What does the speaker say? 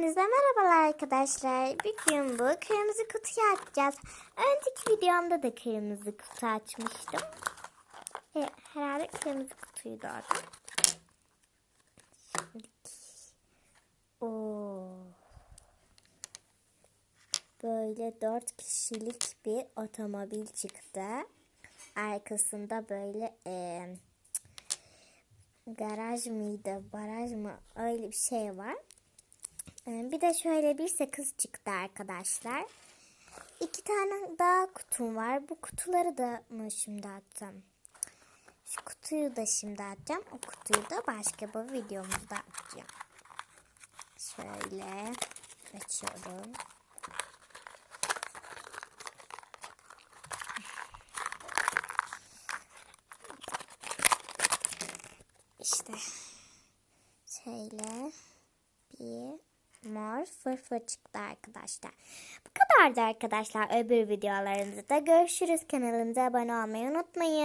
Hepinize merhabalar arkadaşlar. Bugün bu kırmızı kutuyu açacağız. Önceki videomda da kırmızı kutu açmıştım. E, herhalde kırmızı kutuyu da açtım. Şimdi. Oo. Böyle dört kişilik bir otomobil çıktı. Arkasında böyle eee garaj mıydı, baraj mı öyle bir şey var. Ee, Bir de şöyle bir sakız çıktı arkadaşlar. İki tane daha kutum var. Bu kutuları da mı şimdi açacağım? Şu kutuyu da şimdi açacağım. O kutuyu da başka bir videomuzda açacağım. Şöyle açıyorum. İşte şöyle bir mor fırfır çıktı arkadaşlar. Bu kadardı arkadaşlar. Öbür videolarımızda görüşürüz. Kanalımıza abone olmayı unutmayın.